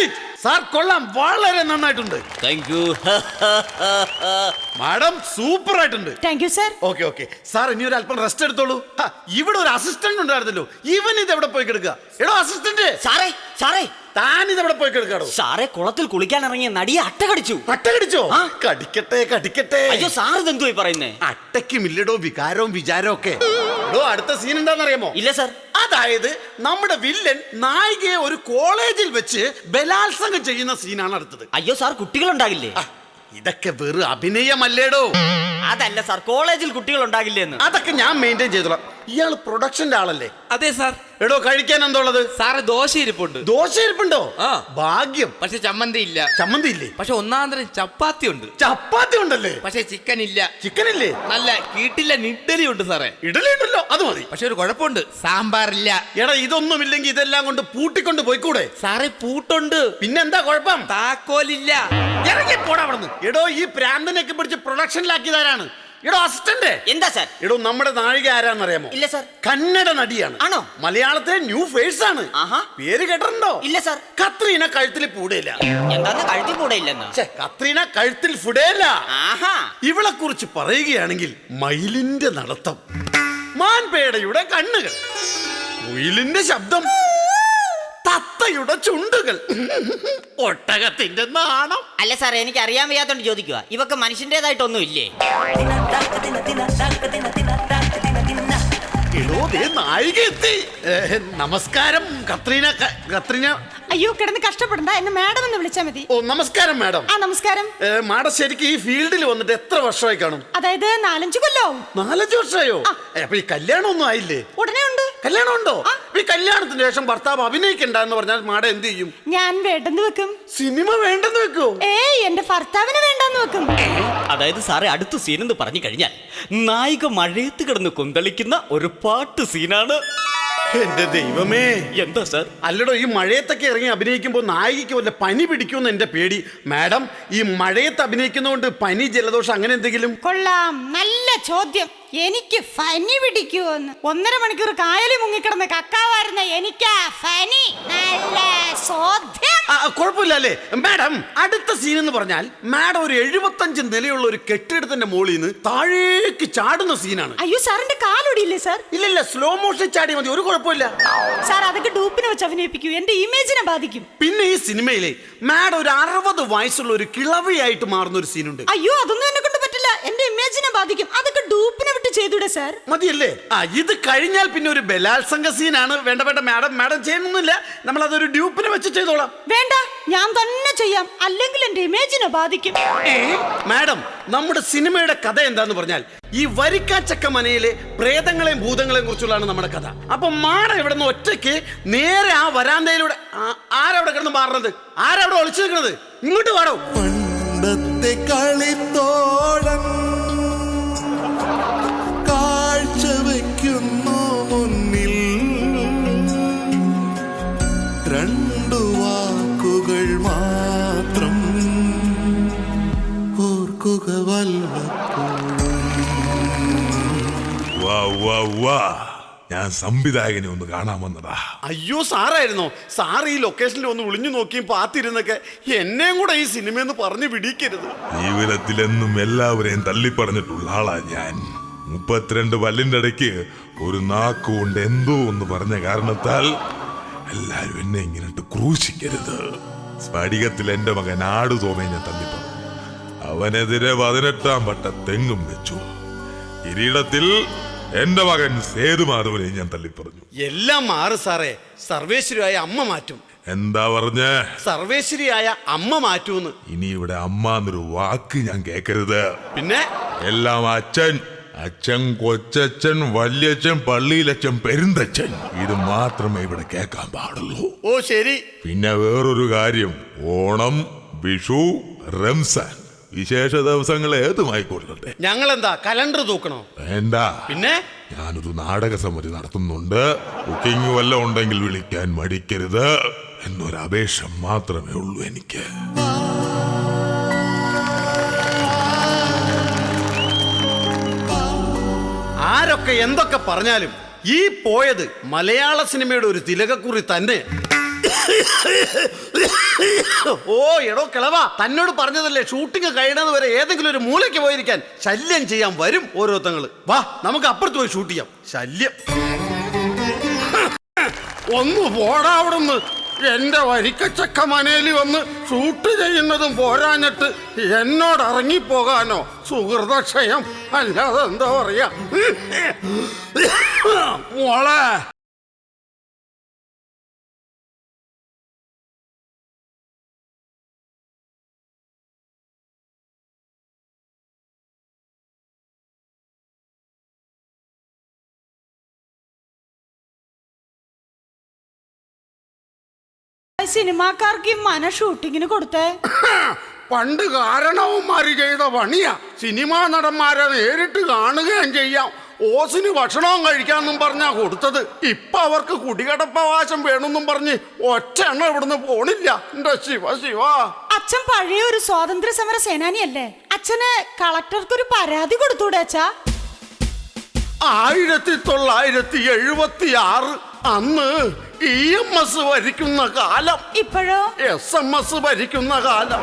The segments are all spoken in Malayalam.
geldik. സാർ കൊള്ളാം. വളരെ നന്നായിട്ടുണ്ട്. താങ്ക് യു മാഡം സൂപ്പർ ആയിട്ടുണ്ട് thank you sir okay okay sir ഇനി ഒരു അല്പം റെസ്റ്റ് എടുത്തോളൂ. ആ, ഇവിടെ ഒരു അസിസ്റ്റന്റ് ഉണ്ടായിരുന്നല്ലോ. ഇവൻ ഇത് എവിടെ പോയി കിടക്കുക? എടോ അസിസ്റ്റന്റ് സാറേ സാറേ. താൻ ഇത് എവിടെ പോയി കിടക്കാടോ സാറേ കുളത്തിൽ കുളിക്കാൻ ഇറങ്ങിയ നടിയെ അട്ട കടിച്ചു അട്ട കടിച്ചോ ആ. കടിക്കട്ടെ കടിക്കട്ടെ. അയ്യോ സാർ ഇതെന്തുവായി പറയുന്നേ? അട്ടയ്ക്കും ഇല്ലടോ വികാരവും വിചാരവും ഒക്കെ. എടോ അടുത്ത സീൻ എന്താണെന്നറിയാമോ? ഇല്ല സാർ അതായത് നമ്മുടെ വില്ലൻ നായികയെ ഒരു കോളേജിൽ വെച്ച് ബലാത്സംഗം ചെയ്യുന്ന സീനാണ് അടുത്തത്. അയ്യോ സാർ കുട്ടികളുണ്ടാകില്ലേ? ആ, ഇതൊക്കെ വെറും അഭിനയമല്ലേടോ? അതല്ല സാർ കോളേജിൽ കുട്ടികൾ ഉണ്ടാകില്ലേ എന്ന്? അതൊക്കെ ഞാൻ മെയിന്റെയിൻ ചെയ്തോളാം. ഇയാൾ പ്രൊഡക്ഷന്റെ ആളല്ലേ? അതെ സാർ. എടോ കഴിക്കാൻ എന്തോളത് സാറ് ദോശ ഇരിപ്പുണ്ട് ദോശ ഇരിപ്പുണ്ടോ ആ. ഭാഗ്യം. പക്ഷെ ചമ്മന്തി ഇല്ല. ചമ്മന്തി ഇല്ലേ പക്ഷെ ഒന്നാം തരം ചപ്പാത്തി ഉണ്ട്. ചപ്പാത്തി ഉണ്ടല്ലേ? പക്ഷെ ചിക്കൻ ഇല്ല. ചിക്കൻ ഇല്ലേ നല്ല കീട്ടില്ല ഇഡലി ഉണ്ട് സാറേ. ഇഡലി ഉണ്ടല്ലോ അത് മതി. പക്ഷെ ഒരു കുഴപ്പമുണ്ട്. സാമ്പാറില്ല. എടാ ഇതൊന്നും ഇല്ലെങ്കിൽ ഇതെല്ലാം കൊണ്ട് പൂട്ടിക്കൊണ്ട് പോയിക്കൂടെ? സാറേ പൂട്ടുണ്ട്. പിന്നെന്താ കുഴപ്പം? താക്കോലില്ല. ഇറങ്ങി പോടാ അവിടുന്ന്. എടോ ഈ പ്രാന്തനൊക്കെ പിടിച്ച് പ്രൊഡക്ഷനിലാക്കിയതാരാണ് എടോ അസിസ്റ്റന്റ് എന്താ സാർ? ഇടോ നമ്മുടെ നാഴിക ആരാന്നറിയാമോ? ഇല്ല സാർ. കന്നഡ നടിയാണ്. ആണോ? മലയാളത്തിലെ ന്യൂ ഫേഴ്സ് ആണ്. ആഹാ. പേര് കേട്ടിട്ടുണ്ടോ? ഇല്ല സാർ. കത്രീന കഴുത്തിൽ പൂടയില്ല. എന്താന്ന്? കഴുത്തിൽ ഛെ, കത്രീന കഴുത്തിൽ ഫുടേല ആഹാ. ഇവളെ കുറിച്ച് പറയുകയാണെങ്കിൽ മയിലിന്റെ നടത്തം മാൻപേടയുടെ കണ്ണുകൾ കുയിലിന്റെ ശബ്ദം തത്തയുടെ ചുണ്ടുകൾ ഒട്ടകത്തിന്റെ നാണം. അല്ല സാർ എനിക്ക് അറിയാൻ വയ്യാത്തോണ്ട് ചോദിക്കുക ഇവക്ക് മനുഷ്യന്റേതായിട്ടൊന്നും ഇല്ലേ? എടോ ദേ നായിക എത്തി. ഏ, നമസ്കാരം കത്രീന ക- കത്രീന. അയ്യോ കിടന്ന് കഷ്ടപ്പെടണ്ട. എന്നെ മാഡം എന്ന് വിളിച്ചാൽ മതി. ഓ നമസ്കാരം മാഡം. ആ നമസ്കാരം. ഏ, മാഡം ശരിക്കും ഈ ഫീൽഡിൽ വന്നിട്ട് എത്ര വർഷമായി കാണും? അതായത് നാലഞ്ച് കൊല്ലവും. നാലഞ്ച് വർഷമായോ? ഏ, അപ്പൊ ഈ കല്യാണം ഒന്നും ആയില്ലേ? ഉടനെ ഉണ്ട്. കല്യാണം ഉണ്ടോ ഈ കല്യാണത്തിന് ശേഷം ഭർത്താവ് അഭിനയിക്കണ്ടെന്ന് പറഞ്ഞാൽ മാഡം എന്ത് ചെയ്യും? ഞാൻ വേണ്ടെന്ന് വെക്കും. സിനിമ വേണ്ടെന്ന് വെക്കോ? ഏയ് എന്റെ ഭർത്താവിനെ വേണ്ടെന്ന് വെക്കും. അതായത് സാറേ അടുത്ത സീൻ എന്ന് പറഞ്ഞു കഴിഞ്ഞാൽ നായിക മഴയത്ത് കിടന്ന് കുന്തളിക്കുന്ന ഒരു പാട്ട് സീനാണ് എന്റെ ദൈവമേ. എന്താ സർ? അല്ലടോ ഈ മഴയത്തൊക്കെ ഇറങ്ങി അഭിനയിക്കുമ്പോൾ നായികയ്ക്ക് വല്ല പനി പിടിക്കുമെന്ന് എന്റെ പേടി. മാഡം ഈ മഴയത്ത് അഭിനയിക്കുന്നതുകൊണ്ട് പനി ജലദോഷം അങ്ങനെ എന്തെങ്കിലും? കൊള്ളാം. നല്ല ചോദ്യം. എനിക്ക് ഫനി പിടിക്കുവോന്ന്. ഒന്നര മണിക്കൂർ കായലി മുങ്ങിക്കിടന്ന് കക്കാവായിരുന്ന എനിക്കാ ഫനി. നല്ല ചോദ്യം. ആ, കുഴപ്പമില്ല മാഡം അടുത്ത സീൻ എന്ന് പറഞ്ഞാൽ മാഡം ഒരു എഴുപത്തഞ്ച് നിലയുള്ള ഒരു കെട്ടിടത്തിന്റെ മുകളിൽ നിന്ന് താഴേക്ക് ചാടുന്ന സീനാണ്. അയ്യോ സാറിന്റെ കാലൊടിയില്ലേ സാർ? ഇല്ലല്ല സ്ലോ മോഷൻ ചാടി മതി. ഒരു കുഴപ്പമില്ല. സാർ അതൊക്കെ ഡൂപ്പിനെ വെച്ച് അഭിനയിപ്പിക്കൂ. എന്റെ ഇമേജിനെ ബാധിക്കും. പിന്നെ ഈ സിനിമയിലെ മാഡം ഒരു അറുപത് വയസ്സുള്ള ഒരു കിളവിയായിട്ട് മാറുന്ന ഒരു സീനുണ്ട്. അയ്യോ അതൊന്നും എന്നെ എന്റെ ഇമേജിനെ ബാധിക്കും. അതൊക്കെ ഡൂപ്പിനെ വിട്ട് ചെയ്തൂടെ സാർ മതിയല്ലേ? ആ ഇത് കഴിഞ്ഞാൽ പിന്നെ ഒരു ബലാത്സംഗ സീനാണ് വേണ്ട വേണ്ട മാഡം മാഡം ചെയ്യുന്നൊന്നുമില്ല. നമ്മൾ അതൊരു ഡ്യൂപ്പിനെ വെച്ച് ചെയ്തോളാം. വേണ്ട ഞാൻ തന്നെ ചെയ്യാം. അല്ലെങ്കിൽ എന്റെ ഇമേജിനെ ബാധിക്കും. ഏ? മാഡം നമ്മുടെ സിനിമയുടെ കഥ എന്താന്ന് പറഞ്ഞാൽ ഈ വരിക്കാച്ചക്ക മനയിലെ പ്രേതങ്ങളെയും ഭൂതങ്ങളെയും കുറിച്ചുള്ളതാണ് നമ്മുടെ കഥ. അപ്പൊ മാട ഇവിടെ നിന്ന് ഒറ്റയ്ക്ക് നേരെ ആ വരാന്തയിലൂടെ ആ- ആരവിടെ കിടന്ന് മാറണത്? ആരവിടെ ഒളിച്ചു നിൽക്കുന്നത് ഇങ്ങോട്ട് പാടോ പണ്ടത്തെ കളിത്തോഴൻ കാഴ്ച വയ്ക്കുന്നു മുന്നിൽ. രണ്ടു വാക്കുകൾ മാത്രം ഓർക്കുക വല്ലപ്പോഴും. വാ വാ വാ. ഞാൻ സംവിധായകനെ ഒന്ന് കാണാമെന്നതാ അയ്യോ സാറായിരുന്നോ. സാർ ഈ ലൊക്കേഷനിൽ ഒന്ന് ഒളിഞ്ഞു നോക്കിയും പാത്തിരുന്നൊക്കെ എന്നെയും കൂടെ ഈ സിനിമയെന്ന് പറഞ്ഞു പിടിക്കരുത് ജീവിതത്തിലെന്നും എല്ലാവരെയും തള്ളിപ്പറഞ്ഞിട്ടുള്ള ആളാ ഞാൻ. മുപ്പത്തിരണ്ട് വല്ലിന്റെ ഇടയ്ക്ക് ഒരു നാക്കുകൊണ്ട് എന്തോ ഒന്ന് പറഞ്ഞ കാരണത്താൽ എല്ലാരും എന്നെ ഇങ്ങനെ ക്രൂശിക്കരുത്. സ്ഫടികത്തിൽ എന്റെ മകൻ ആടു തോമേനെ തള്ളിപ്പറഞ്ഞു. അവനെതിരെ പതിനെട്ടാം പട്ട തെങ്ങും വെച്ചു. കിരീടത്തിൽ എന്റെ മകൻ സേതുമാധവനെ ഞാൻ തള്ളിപ്പറഞ്ഞു. എല്ലാം മാറ് സാറേ. സർവേശ്വരിയായ അമ്മ മാറ്റും. എന്താ പറഞ്ഞ? സർവേശ്വരിയായ അമ്മ മാറ്റൂന്ന്. ഇനി ഇവിടെ അമ്മ എന്നൊരു വാക്ക് ഞാൻ കേക്കരുത്. പിന്നെ? എല്ലാം അച്ഛൻ അച്ഛൻ കൊച്ചച്ഛൻ വല്യച്ഛൻ പള്ളിയിലച്ഛൻ പെരുന്തച്ഛൻ. ഇത് മാത്രമേ ഇവിടെ കേൾക്കാൻ പാടുള്ളൂ. ഓ ശരി. പിന്നെ വേറൊരു കാര്യം. ഓണം വിഷു റംസാൻ. വിശേഷ ദിവസങ്ങൾ ഏതുമായിക്കൊള്ളട്ടെ ഞങ്ങൾ എന്താ കലണ്ടർ തൂക്കണോ? എന്താ പിന്നെ? ഞാനൊരു നാടക സമിതി നടത്തുന്നുണ്ട്. ബുക്കിംഗ് വല്ല ഉണ്ടെങ്കിൽ വിളിക്കാൻ മടിക്കരുത്. എന്നൊരു അപേക്ഷ മാത്രമേ ഉള്ളൂ എനിക്ക്. ആരൊക്കെ എന്തൊക്കെ പറഞ്ഞാലും ഈ പോയത് മലയാള സിനിമയുടെ ഒരു തിലകക്കുറി തന്നെ. ഓ എടോ കിളവാ തന്നോട് പറഞ്ഞതല്ലേ ഷൂട്ടിംഗ് കഴിയണത് വരെ ഏതെങ്കിലും ഒരു മൂലയ്ക്ക് പോയിരിക്കാൻ ശല്യം ചെയ്യാൻ വരും ഓരോരുത്തങ്ങൾ. വാ നമുക്ക് അപ്പുറത്ത് പോയി ഷൂട്ട് ചെയ്യാം. ശല്യം. ഒന്ന് പോടാ എന്റെ വരിക്കച്ചക്ക മനേലി വന്ന് ഷൂട്ട് ചെയ്യുന്നതും പോരാഞ്ഞിട്ട് എന്നോട് ഇറങ്ങിപ്പോകാനോ? സുഹൃതക്ഷയം. അല്ലാതെ എന്താ പറയാ മോളെ. സിനിമാക്കാർക്ക് ഈ മന ഷൂട്ടിങ്ങിന് കൊടുത്തേ? പണ്ട് കാരണവന്മാര് ചെയ്ത പണിയാ. സിനിമാ നടന്മാരെ നേരിട്ട് കാണുകയും ചെയ്യാം. ഓസിന് ഭക്ഷണവും കഴിക്കാന്നും പറഞ്ഞാ കൊടുത്തത്. ഇപ്പൊ അവർക്ക് കുടികടപ്പവാശം വേണമെന്നും പറഞ്ഞ് ഒറ്റ എണ്ണ ഇവിടുന്ന് പോണില്ല. എന്റെ ശിവ ശിവ. അച്ഛൻ പഴയ ഒരു സ്വാതന്ത്ര്യ സമര സേനാനിയല്ലേ? അച്ഛന് കളക്ടർക്ക് ഒരു പരാതി കൊടുത്തൂടെ അച്ഛാ? ആയിരത്തി തൊള്ളായിരത്തി എഴുപത്തി ആറ് അന്ന് ഇ എം എസ് ഭരിക്കുന്ന കാലം. ഇപ്പോഴോ? എസ് എം എസ് ഭരിക്കുന്ന കാലം.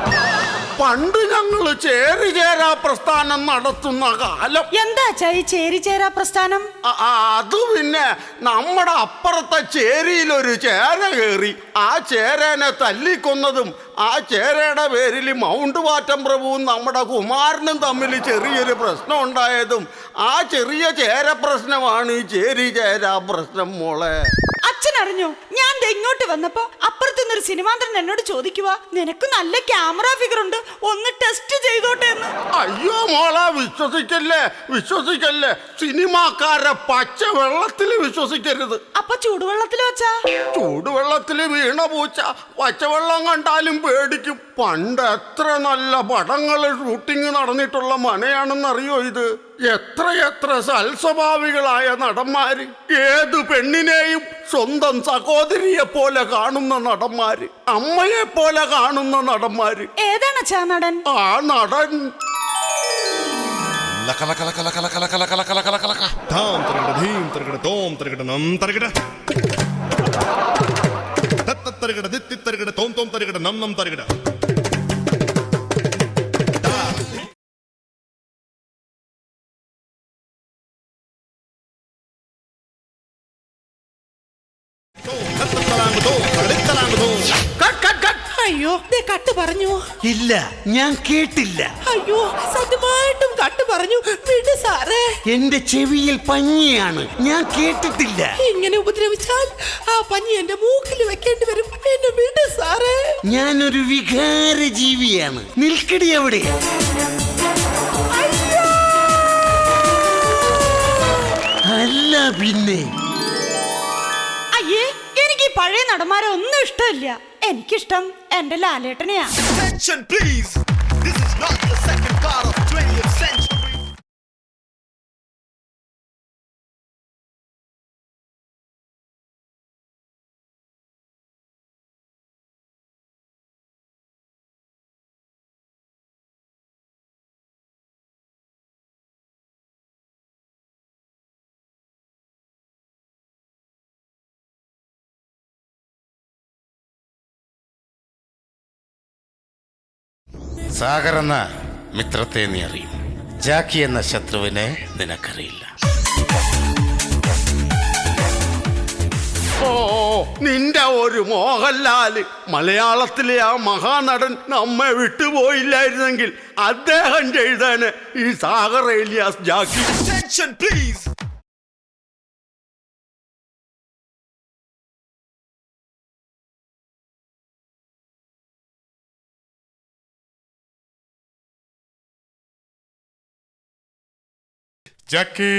പണ്ട് ഞങ്ങൾ ചേരി ചേരാ പ്രസ്ഥാനം നടത്തുന്ന കാലം. എന്താ ചേരി ഈ ചേരിചേരാ പ്രസ്ഥാനം? അ- ആ, അത് പിന്നെ നമ്മുടെ അപ്പുറത്തെ ചേരിയിൽ ഒരു ചേര കയറി. ആ ചേരനെ തല്ലിക്കൊന്നതും ആ ചേരയുടെ പേരിൽ മൗണ്ട് വാറ്റം പ്രഭുവും നമ്മുടെ കുമാരനും തമ്മിൽ ചെറിയൊരു പ്രശ്നം ഉണ്ടായതും ആ ചെറിയ ചേര പ്രശ്നമാണ് ഈ ചേരി ചേരാ പ്രശ്നം മോളെ. അച്ഛൻ അറിഞ്ഞോ ഞാൻ ഇങ്ങോട്ട് വന്നപ്പോ അപ്പുറത്തു നിന്നൊരു സിനിമാന്തരൻ എന്നോട് ചോദിക്കുക നിനക്ക് നല്ല ക്യാമറ ഫിഗർ ഉണ്ട് ഒന്ന് ടെസ്റ്റ് ചെയ്തോട്ടെ എന്ന്. അയ്യോ മോളെ വിശ്വസിക്കല്ലേ വിശ്വസിക്കല്ലേ? സിനിമാക്കാരെ പച്ച വെള്ളത്തിൽ വിശ്വസിക്കരുത്. അപ്പൊ ചൂടുവെള്ളത്തിൽ വെച്ചാ ചൂടുവെള്ളത്തിൽ വീണ പൂച്ച പച്ചവെള്ളം കണ്ടാലും പേടിക്കും. പണ്ട് എത്ര നല്ല പടങ്ങൾ ഷൂട്ടിങ് നടന്നിട്ടുള്ള മനയാണെന്നറിയോ ഇത്? എത്രയെത്ര സൽസ്വഭാവികളായ നടന്മാര്. ഏത് പെണ്ണിനെയും സ്വന്തം സഹോദരിയെ പോലെ കാണുന്ന നടന്മാര്. അമ്മയെ പോലെ കാണുന്ന നടന്മാര്. ഏതാണ് ചാ നടൻ? ആ നടൻ. ധാം തരകട ധീം തരകട തോം തരകട നം തരകട. തത്ത തരകട ദിത്തി തരകട തോം തോം തരകട നം നം തരകട. അയ്യോ ദേ കട്ട് പറഞ്ഞു. ഇല്ല ഞാൻ കേട്ടില്ല. അയ്യോ സത്യമായിട്ടും കട്ട് പറഞ്ഞു. വിട് സാറേ. എന്റെ ചെവിയിൽ പഞ്ഞിയാണ്. ഞാൻ കേട്ടിട്ടില്ല. ഇങ്ങനെ ഉപദ്രവിച്ചാൽ ആ പഞ്ഞി എന്റെ മൂക്കിൽ വെക്കേണ്ടി വരും. എന്നെ വിട് സാറേ. ഞാനൊരു വികാര ജീവിയാണ് നിൽക്കടി അവിടെ. അല്ല പിന്നെ. അയ്യേ എനിക്ക് ഈ പഴയ നടന്മാരെ ഒന്നും ഇഷ്ടമില്ല. എനിക്കിഷ്ടം എന്റെ ലാലേട്ടനെയാ. സാഗർ എന്ന മിത്രത്തെ നീ അറിയും. ജാക്കി എന്ന ശത്രുവിനെ നിനക്കറിയില്ല. ഓ നിന്റെ ഒരു മോഹൻലാൽ മലയാളത്തിലെ ആ മഹാനടൻ നമ്മെ വിട്ടുപോയില്ലായിരുന്നെങ്കിൽ അദ്ദേഹം ചെയ്തേനെ ഈ സാഗർ ഏലിയാസ് ജാക്കി. Attention ജാക്കി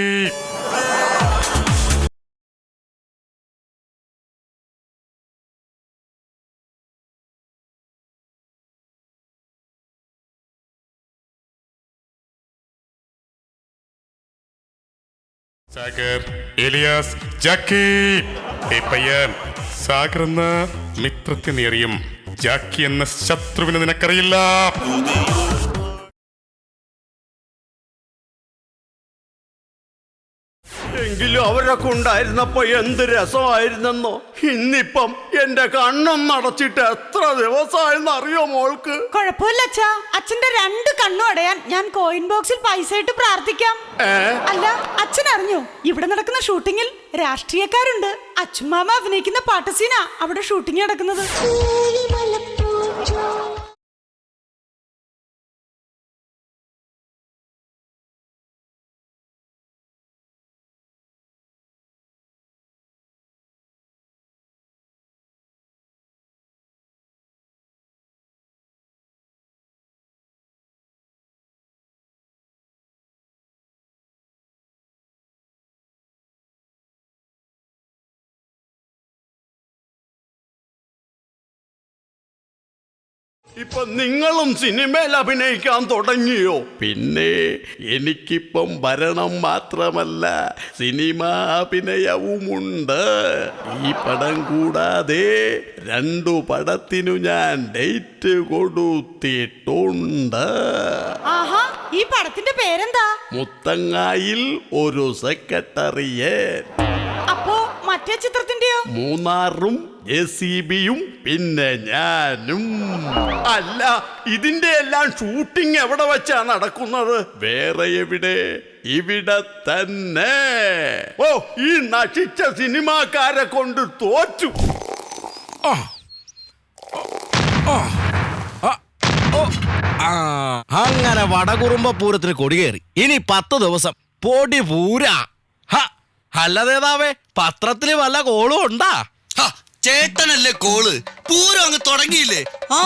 സാഗർ എലിയാസ് ജാക്കി ഈ പയ്യൻ. സാഗർ എന്ന മിത്രത്തിനേറിയും ജാക്കി എന്ന ശത്രുവിനെ നിനക്കറിയില്ല. എങ്കിലും അവരൊക്കെ ഉണ്ടായിരുന്നപ്പോ എന്ത് രസമായിരുന്നെന്നോ. ഇന്നിപ്പം എന്റെ കണ്ണും നടച്ചിട്ട് എത്ര ദിവസമായെന്ന് അറിയോ മോൾക്ക്? കുഴപ്പമില്ല അച്ഛാ. അച്ഛന്റെ രണ്ട് കണ്ണും അടയാൻ ഞാൻ കോയിൻ ബോക്സിൽ പൈസ ഇട്ട് പ്രാർത്ഥിക്കാം. അല്ല അച്ഛൻ അറിഞ്ഞു. ഇവിടെ നടക്കുന്ന ഷൂട്ടിങ്ങിൽ രാഷ്ട്രീയക്കാരുണ്ട്. അച്ഛമാമ അഭിനയിക്കുന്ന പാട്ടസീന അവിടെ ഷൂട്ടിംഗ് നടക്കുന്നത്. ഇപ്പൊ നിങ്ങളും സിനിമയിൽ അഭിനയിക്കാൻ തുടങ്ങിയോ? പിന്നെ എനിക്കിപ്പം ഭരണം മാത്രമല്ല സിനിമ അഭിനയവുമുണ്ട്. ഈ പടം കൂടാതെ രണ്ടു പടത്തിനു ഞാൻ ഡേറ്റ് കൊടുത്തിട്ടുണ്ട്. ആഹാ ഈ പടത്തിന്റെ പേരെന്താ? മുത്തങ്ങായിൽ ഒരു സെക്രട്ടറിയേ അപ്പോ മറ്റേ ചിത്രത്തിന്റെയോ മൂന്നാറും എ സി ബിയും പിന്നെ ഞാനും. അല്ല ഇതിന്റെ എല്ലാം ഷൂട്ടിംഗ് എവിടെ വെച്ചാ നടക്കുന്നത്? വേറെ എവിടെ? ഇവിടെ തന്നെ. ഓ ഈ നശിച്ച സിനിമാക്കാരെ കൊണ്ട് തോറ്റു. അങ്ങനെ വടകുറുമ്പ പൂരത്തിന് കൊടികേറി ഇനി പത്ത് ദിവസം പൊടി പൂരാ. അല്ല നേതാവേ പത്രത്തിൽ വല്ല കോളും ഉണ്ടാ? ചേട്ടനല്ലേ കോൾ? പൂരം അങ്ങ് തുടങ്ങിയില്ലേ? ആ.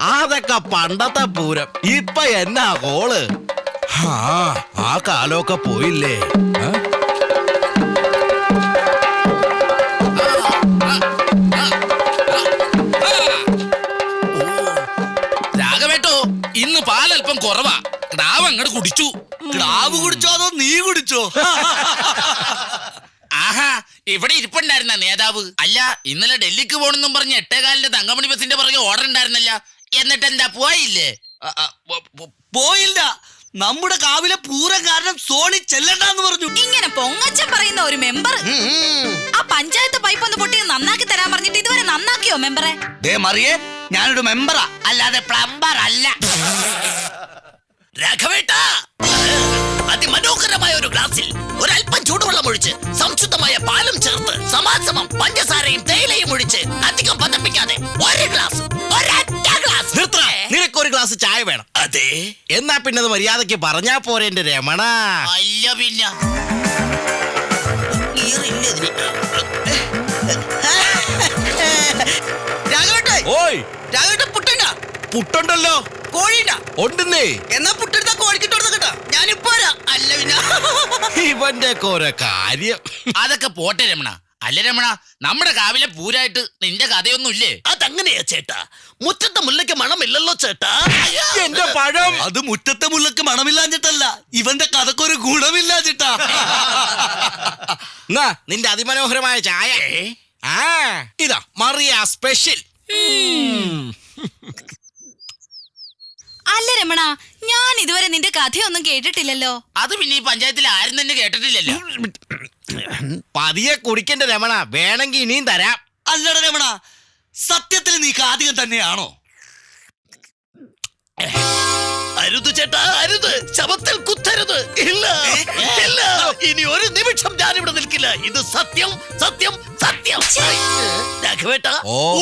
അതൊക്കെ പണ്ടത്തെ പൂരം. ഇപ്പൊ എന്നാ കോൾ? ആ ആ കാലമൊക്കെ പോയില്ലേ. ആ? ക്ടാവ് അങ്ങോട്ട് കുടിച്ചു. കിടാവ് കുടിച്ചോ അതോ നീ കുടിച്ചോ? ആഹാ ഇവിടെ ഇരിപ്പുണ്ടായിരുന്ന നേതാവ്. അല്ല ഇന്നലെ ഡൽഹിക്ക് പോണെന്നും പറഞ്ഞ് എട്ടേകാലിന്റെ തങ്കമണി ബസിന്റെ പുറകെ ഓർഡർ ഉണ്ടായിരുന്നല്ല. എന്നിട്ട് എന്താ പോയില്ലേ പോയില്ല. നമ്മുടെ കാവിലെ പൂരം കാരണം സോണി ചെല്ലണ്ടെന്ന് പറഞ്ഞു. ഇങ്ങനെ പൊങ്ങച്ചൻ പറയുന്ന ഒരു മെമ്പർ ആ പഞ്ചായത്ത് പൈപ്പ് ഒന്ന് പൊട്ടി നന്നാക്കി തരാൻ പറഞ്ഞിട്ട് ഇതുവരെ നന്നാക്കിയോ മെമ്പറെ ദേ മറിയേ ഞാനൊരു മെമ്പറാ അല്ലാതെ പ്ലംബർ അല്ല. രാഘവേട്ട! അതിമനോഹരമായ ഒരു ഗ്ലാസിൽ ഒരല്പം ചൂടുവെള്ളം ഒഴിച്ച് സംശുദ്ധമായ പാലും ചേർത്ത് സമാസമം പഞ്ചസാരയും തേയിലയും ഒഴിച്ച് അധികം പതപ്പിക്കാതെ ഒരു ഗ്ലാസ് ഒരൊറ്റ ഗ്ലാസ്. നിർത്തടാ. നിനക്കൊരു ഗ്ലാസ് ചായ വേണം. അതെ. എന്നാ പിന്നെ അത് മര്യാദയ്ക്ക് പറഞ്ഞാ പോരെ എന്റെ രമണ. അല്ല പിന്നെ. ഈറില്ല ഓയ്. രാഘവേട്ട പുട്ടുണ്ടല്ലോ. കോഴിണ്ട ഉണ്ടെന്നേ. എന്നാ പുട്ടെടുത്ത കോഴിക്കിട്ട് കൊടുത്ത കേട്ടാ. ഞാനിപ്പോ. അല്ല പിന്നെ. ഇവന്റെ കോര കാര്യം. അതൊക്കെ പോട്ടെ രമണ. അല്ല രമണ നമ്മുടെ കാവിലെ പൂരായിട്ട് നിന്റെ കഥയൊന്നുമില്ലേ? അതങ്ങനെയാ ചേട്ടാ. മുറ്റത്തെ മുല്ലയ്ക്ക് മണമില്ലല്ലോ ചേട്ടാ. എന്റെ പഴം. അത് മുറ്റത്തെ മുല്ലക്ക് മണമില്ലാഞ്ഞിട്ടല്ല ഇവന്റെ കഥക്കൊരു ഗുണമില്ലാഞ്ഞിട്ടാ എന്നാ നിന്റെ അതിമനോഹരമായ ചായ. ആ ഇതാ മറിയ സ്പെഷ്യൽ അല്ല രമണ ഞാൻ ഇതുവരെ നിന്റെ കഥയൊന്നും കേട്ടിട്ടില്ലല്ലോ. അത് പിന്നെ ഈ പഞ്ചായത്തിൽ ആരും തന്നെ കേട്ടിട്ടില്ലല്ലോ. പതിയെ കുടിക്കണ്ട രമണ വേണമെങ്കിൽ ഇനിയും തരാം. അല്ലട രമണ സത്യത്തിൽ നീ കാതികം തന്നെയാണോ? അരുത് ചേട്ടാ അരുത്. ശവത്തിൽ കുത്തരുത്. ഇല്ല ഇല്ല. ഇനി ഒരു നിമിഷം ഞാൻ ഇവിടെ നിൽക്കില്ല. ഇത് സത്യം സത്യം സത്യം. രാഘവേട്ട.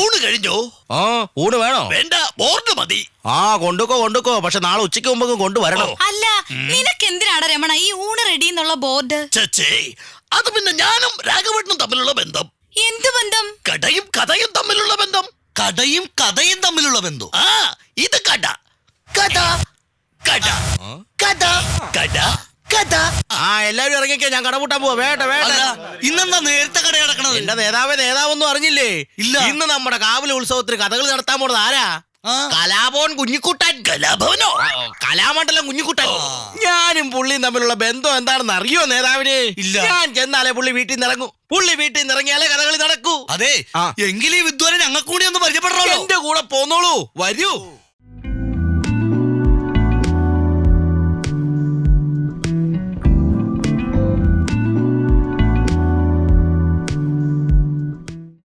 ഊണ് കഴിഞ്ഞോ? ആ ഊണ് വേണോ? വേണ്ട ബോർഡ് മതി. ആ കൊണ്ടുക്കോ കൊണ്ടുക്കോ. പക്ഷെ നാളെ ഉച്ചയ്ക്ക് മുമ്പ് കൊണ്ടുവരണോ. അല്ല നിനക്ക് എന്തിനാണ് രമണ ഈ ഊണ് റെഡി എന്നുള്ള ബോർഡ്? ചേച്ചേ അത് പിന്നെ ഞാനും രാഘവേട്ടനും തമ്മിലുള്ള ബന്ധം. എന്ത് ബന്ധം? കടയും കഥയും തമ്മിലുള്ള ബന്ധം. കടയും കഥയും തമ്മിലുള്ള ബന്ധം. ആ ഇത് കട. കട. ആ? എല്ലാവരും ഇറങ്ങിക്കോ. ഞാൻ കടപൂട്ടാൻ പോവാ. വേണ്ട വേണ്ട. ഇന്നെന്താ നേരത്തെ കട കിടക്കണത്? എന്റെ നേതാവ് നേതാവൊന്നും അറിഞ്ഞില്ലേ? ഇല്ല. ഇന്ന് നമ്മുടെ കാവലി ഉത്സവത്തിന് കഥകൾ നടത്താൻ പോണത് ആരാ. കലാഭവൻ കുഞ്ഞിക്കുട്ടൻ. കലാഭവനോ? കലാമണ്ഡലം കുഞ്ഞിക്കുട്ടൻ. ഞാനും പുള്ളിയും തമ്മിലുള്ള ബന്ധം എന്താണെന്ന് അറിയോ നേതാവിന്? ഇല്ല. ഞാൻ ചെന്നാലേ പുള്ളി വീട്ടിൽ നിന്ന് ഇറങ്ങൂ. പുള്ളി വീട്ടിൽ നിന്ന് ഇറങ്ങിയാലേ കഥകളി നടക്കൂ. അതെ. എങ്കിലും വിദ്വാനെ ഞങ്ങൾക്ക് കൂടി ഒന്ന് പരിചയപ്പെടണോ എന്റെ കൂടെ പോന്നോളൂ. വരൂ.